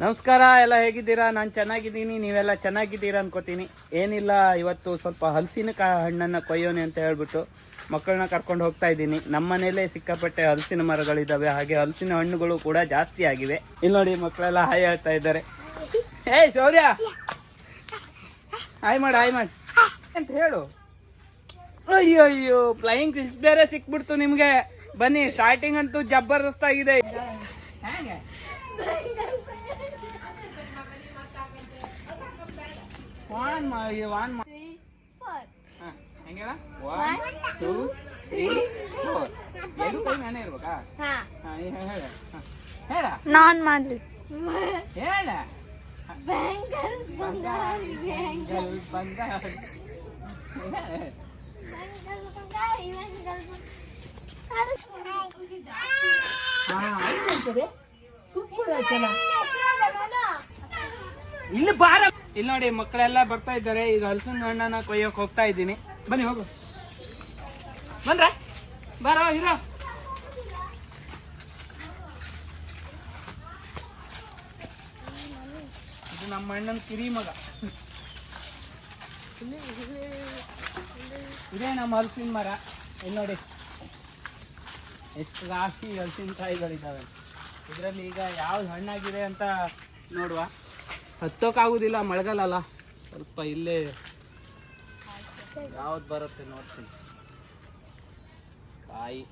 ನಮಸ್ಕಾರ ಎಲ್ಲ ಹೇಗಿದ್ದೀರಾ? ನಾನು ಚೆನ್ನಾಗಿದ್ದೀನಿ ನೀವೆಲ್ಲ ಚೆನ್ನಾಗಿದ್ದೀರಾ ಅನ್ಕೋತೀನಿ. ಏನಿಲ್ಲ ಇವತ್ತು ಸ್ವಲ್ಪ ಹಲಸಿನ ಕಾ ಹಣ್ಣನ್ನು ಕೊಯ್ಯೋನೆ ಅಂತ ಹೇಳ್ಬಿಟ್ಟು ಮಕ್ಕಳನ್ನ ಕರ್ಕೊಂಡು ಹೋಗ್ತಾ ಇದ್ದೀನಿ. ನಮ್ಮ ಮನೇಲೆ ಸಿಕ್ಕಾಪಟ್ಟೆ ಹಲಸಿನ ಮರಗಳಿದ್ದಾವೆ ಹಾಗೆ ಹಲಸಿನ ಹಣ್ಣುಗಳು ಕೂಡ ಜಾಸ್ತಿ ಆಗಿವೆ. ಇಲ್ಲಿ ನೋಡಿ ಮಕ್ಕಳೆಲ್ಲ ಹಾಯ್ ಹೇಳ್ತಾ ಇದ್ದಾರೆ. ಏಯ್ ಶೌರ್ಯ! ಹಾಯ್ ಮಾಡಿ ಹಾಯ್ ಮಾಡಿ. ಅಂತ ಹೇಳು? ಅಯ್ಯೋ ಅಯ್ಯೋ ಫ್ಲೈಯಿಂಗ್ ಫಿಶ್ ಬೇರೆ ಸಿಕ್ಬಿಡ್ತು ನಿಮಗೆ. ಬನ್ನಿ ಸ್ಟಾರ್ಟಿಂಗ್ ಅಂತೂ ಜಬರ್ದಸ್ತ್ ಆಗಿದೆ ಹೇಗೆ ವಾನ್ ಮಾಡಿ ವಾನ್ ಮಾಡಿ ಹಾ, ಹೆಂಗೇಳ ಒನ್ ಟೂ ತ್ರೀ ಫೋರ್ ಎರಡು ಕೈ ನಾನೇ ಇರ್ಬೇಕಾ ಹಾ ಈ ಹೇಳ ಹೇಳ ಹಾ. ಹೇಳ ನಾನ್ ಮಾಡ್ಲಿ ಹೇಳ ಬಂಗಾರ ಬಂಗಾರ ಹೇಳ. ಹಾ, ಆಯ್ತು ಅಂತಾರೆ. ಸೂಪರ್ ಆಯ್ತಲ್ಲ. ಇಲ್ಲಿ ಬಾರ ಇಲ್ಲಿ ನೋಡಿ, ಮಕ್ಕಳೆಲ್ಲ ಬರ್ತಾ ಇದ್ದಾರೆ. ಈಗ ಹಲಸಿನ ಹಣ್ಣನ್ನ ಕೊಯ್ಯೋಕೆ ಹೋಗ್ತಾ ಇದ್ದೀನಿ. ಬನ್ನಿ, ಹೋಗು. ಬಂದ್ರ? ಬಾರ, ಇರೋ. ಇದು ನಮ್ಮ ಅಣ್ಣನ ಕಿರಿ ಮಗ. ಇದೇ ನಮ್ಮ ಹಲಸಿನ ಮರ. ಇಲ್ಲಿ ನೋಡಿ. ಎಷ್ಟು ರಾಶಿ ಹಲಸಿನಕಾಯಿಗಳಿದ್ದಾವೆ ಇದರಲ್ಲಿ ಈಗ ಯಾವ್ದು ಹಣ್ಣಾಗಿದೆ ಅಂತ ನೋಡುವ. ಹತ್ತೋಕ್ಕಾಗೋದಿಲ್ಲ ಮಳೆಗಾಲ ಅಲ್ಲ ಸ್ವಲ್ಪ ಇಲ್ಲೇ ಯಾವ್ದು ಬರುತ್ತೆ ನೋಡ್ತೀನಿ. ಕಾಯಿ.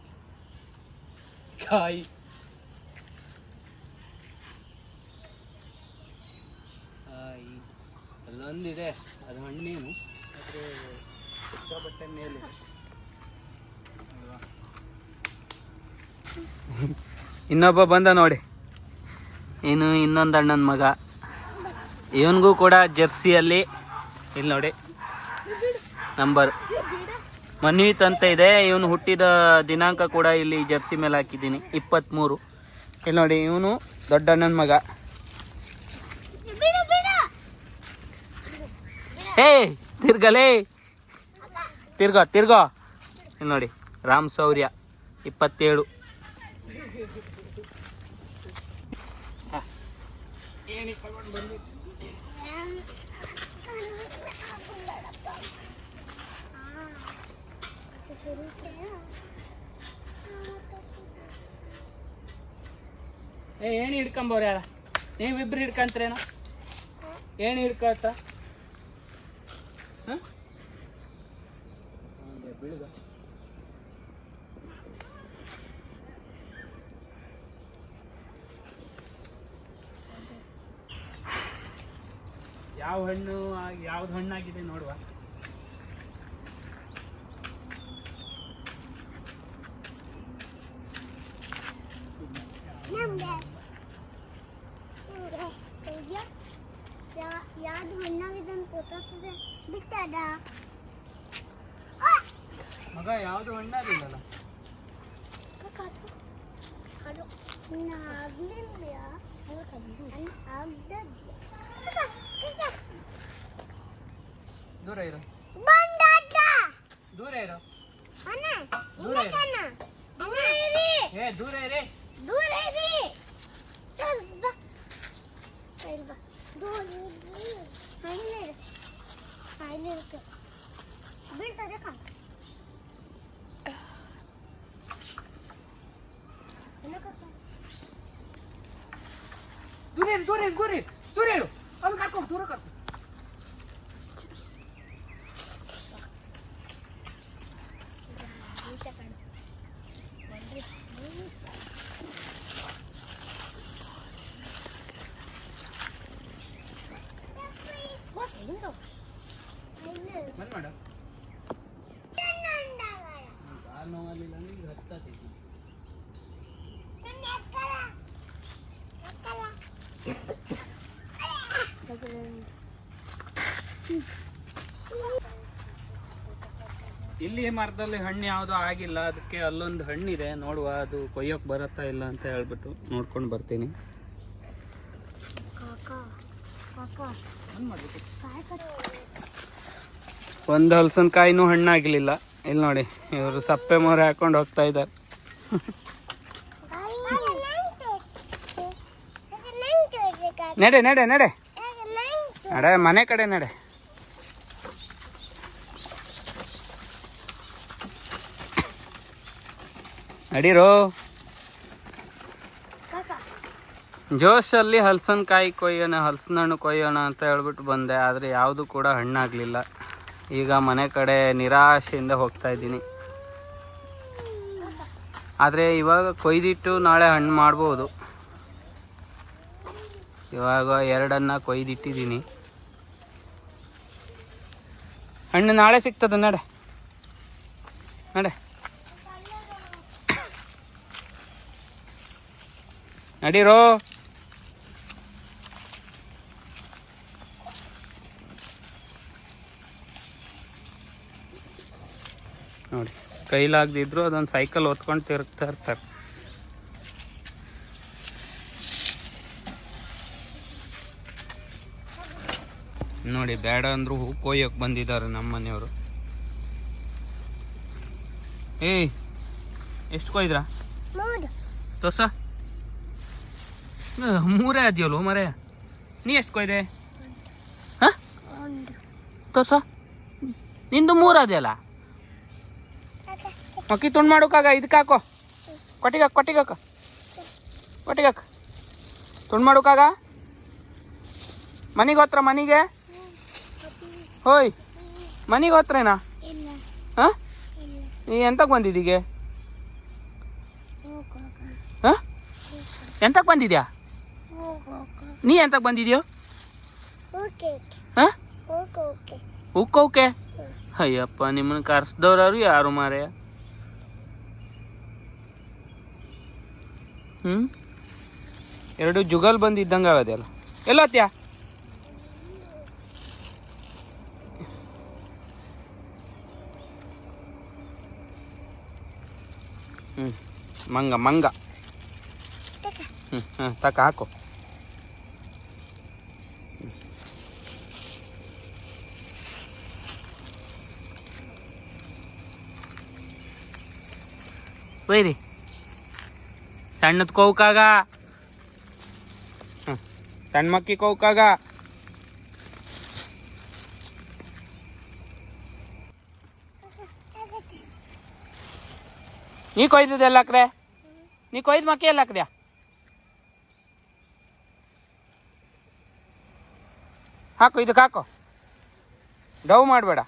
ಕಾಯಿ. ಕಾಯಿ. ಅಲ್ಲೊಂದಿದೆ, ಅದು ಹಣ್ಣೇನು. ಆದರೆ ಬಟ್ಟೆ ಮೇಲೆ. ಇನ್ನೊಬ್ಬ ಬಂದ ನೋಡಿ. ಏನು ಇನ್ನೊಂದು ಅಣ್ಣನ ಮಗ. ಇವನಿಗೂ ಕೂಡ ಜರ್ಸಿಯಲ್ಲಿ. ಇಲ್ಲಿ ನೋಡಿ. ನಂಬರ್ ಮನ್ವಿತ್ ಅಂತ ಇದೆ. ಇವನು ಹುಟ್ಟಿದ ದಿನಾಂಕ ಕೂಡ ಇಲ್ಲಿ ಜರ್ಸಿ ಮೇಲೆ ಹಾಕಿದ್ದೀನಿ. ಇಪ್ಪತ್ತ್ಮೂರು ಇಲ್ಲಿ ನೋಡಿ, ಇವನು ದೊಡ್ಡಣ್ಣನ ಮಗ. ಹೇ ತಿರ್ಗಲೇ ತಿರ್ಗೋ ತಿರ್ಗೋ. ಇಲ್ಲಿ ನೋಡಿ, ರಾಮ್ ಶೌರ್ಯ ಇಪ್ಪತ್ತೇಳು. ಏ ಏಣಿ ಹಿಡ್ಕೊಂಬವ್ರು ಯಾರ? ನೀವಿಬ್ರು ಹಿಡ್ಕಂತ್ರೇನು? ಏಣಿ ಹಿಡ್ಕೊತ ಯಾವ ಹಣ್ಣು ಯಾವ್ದು ಹಣ್ಣಾಗಿದೆ ನೋಡುವ ಯಾವ್ದು ಹಣ್ಣಾಗಿದೆ ಅಂತ ಗೊತ್ತಾಗ್ತದೆ ಬಿಟ್ಟಾಡ ಮಗ ಯಾವುದು ಹಣ್ಣಾಗಿಲ್ಲಲ್ಲ ದೂರ ಇರು ದೂರ ಇರು ದೂರ ಇರು ಏ ದೂರ ಇರಿ ದೂರ ಇರಿ ಸ್ವಲ್ಪ ಸ್ವಲ್ಪ ದೂರ ಇರಿ ಹೈಲಿ ಹೈಲಿ ಇರುತ್ತೆ ಬೀಳ್ತದೆ ಕಾಣ দূরে দূরে দূরে দূরে আমি কাকু দূরে কাকু ಇಲ್ಲಿ ಮರದಲ್ಲಿ ಹಣ್ಣು ಯಾವುದೂ ಆಗಿಲ್ಲ. ಅದಕ್ಕೆ ಅಲ್ಲೊಂದು ಹಣ್ಣಿದೆ. ನೋಡುವ, ಅದು ಕೊಯ್ಯೋಕೆ ಬರುತ್ತಾ ಇಲ್ಲ ಅಂತ ಹೇಳ್ಬಿಟ್ಟು ನೋಡ್ಕೊಂಡು ಬರ್ತೀನಿ. ಒಂದು ಹಲಸಿನಕಾಯಿನೂ ಹಣ್ಣಾಗಲಿಲ್ಲ. ಇಲ್ಲಿ ನೋಡಿ, ಇವರು ಸಪ್ಪೆ ಮೊರೆ ಹಾಕೊಂಡು ಹೋಗ್ತಾ ಇದ್ದಾರೆ. ನಡೆ ನಡೆ ನಡೆ. ನಡೆ, ಮನೆ ಕಡೆ ನಡೆ. ನಡೀರೋ? ಜೋಶಲ್ಲಿ ಹಲಸನಕಾಯಿ ಕೊಯ್ಯೋಣ ಹಲಸಿನ ಹಣ್ಣು ಕೊಯ್ಯೋಣ ಅಂತ ಹೇಳ್ಬಿಟ್ಟು ಬಂದೆ, ಆದರೆ ಯಾವುದು ಕೂಡ ಹಣ್ಣಾಗಲಿಲ್ಲ. ಈಗ ಮನೆ ಕಡೆ ನಿರಾಶೆಯಿಂದ ಹೋಗ್ತಾ ಇದ್ದೀನಿ. ಆದರೆ ಇವಾಗ ಕೊಯ್ದಿಟ್ಟು ನಾಳೆ ಹಣ್ಣು ಮಾಡ್ಬೋದು. ಇವಾಗ ಎರಡನ್ನ ಕೊಯ್ದಿಟ್ಟಿದ್ದೀನಿ. ಹಣ್ಣು ನಾಳೆ ಸಿಗ್ತದೆ, ನಡೆ. ನಡೆ. ನಡೀರೋ. ನೋಡಿ, ಕೈಲಾಗದಿದ್ರು ಅದೊಂದು ಸೈಕಲ್ ಹೊತ್ಕೊಂಡು ತಿರುಗ್ತಾ ಇರ್ತಾರೆ. ನೋಡಿ ಬೇಡ ಅಂದ್ರು ಹೂ ಕೊಯ್ಯಕ್ಕೆ ಬಂದಿದ್ದಾರೆ ನಮ್ಮ ಮನೆಯವರು. ಏಯ್ ಎಷ್ಟು ಕೊಯ್ದ್ರಾ? ತೋಸ ತೋರ್ಸ. ಮೂರೇ ಅದೆಯಲ್ಲೋ ಮರೆ? ನೀ ಎಷ್ಟು ಕೊಯ್ದೆ? ಹಾ? ತೋರ್ಸ. ನಿಂದು ಮೂರು ಅದೆಯಲ್ಲ? ಅಕ್ಕಿ ತುಂಡು ಮಾಡೋಕ್ಕಾಗ ಇದಕ್ಕೆ ಹಾಕೋ. ಕೊಟ್ಟಿಗೆ ಕೊಟ್ಟಿಗಾಕ ಕೊಟ್ಟಿಗೆ ಹಾಕು. ಕೊಟ್ಟಿಗೆ ಹಾಕು. ತುಂಡು ಮಾಡೋಕ್ಕಾಗ ಮನೆಗೆ ಹೋತ್ರ ಮನೆಗೆ? ಹೋಯ್ ಮನೆಗೆ ಹೋತ್ರೇನಾ ಹಾಂ? ನೀ ಎಂತಕ್ಕೆ ಬಂದಿದ್ದೀಗೆ? ಹಾಂ? ಎಂತಕ್ಕೆ ಬಂದಿದ್ಯಾ? ನೀ ಎಂತಕ್ಕೆ ಬಂದಿದ್ಯೋ? ಓಕೆ ಹಾಂ? ಉಕ್ಕೋಕೆ ಅಯ್ಯಪ್ಪ ನಿಮ್ಮನ್ನ ಕರೆಸ್ದವ್ರು ಯಾರು ಮಾರೆ ಹ್ಞೂ ಎರಡು ಜುಗಲ್ ಬಂದಿದ್ದಂಗೆ ಆಗೋದಲ್ಲ ಎಲ್ಲೋತ್ಯಾ ಹ್ಞೂ ಮಂಗ ಮಂಗ. ಹ್ಞೂ ಹಾಂ ತಕ ಹಾಕು. ಒಯ್ರಿ. ಸಣ್ಣದ ಕೋವ್ಕಾಗ ಹ್ಞೂ ಸಣ್ಣ ಮಕ್ಕಿ ಕೋವ್ಕಾಗ ನೀ ಕೊಯ್ದಿದೆ ಎಲ್ಲ ಹಾಕ್ರೆ? ನೀ ಕೊಯ್ದು ಮಕ್ಕಿ ಎಲ್ಲ ಹಾಕ್ದ್ಯಾ? ಹಾಕು ಇದಕ್ಕೆ ಹಾಕು. ಡವ್ ಮಾಡಬೇಡ.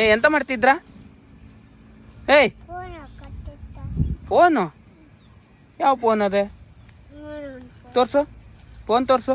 ಏ ಎಂತ ಮಾಡ್ತಿದ್ರಾ? ಏಯ್ ಫೋನು? ಯಾವ ಫೋನ್ ಅದೇ? ತೋರ್ಸು ಫೋನ್ ತೋರ್ಸು.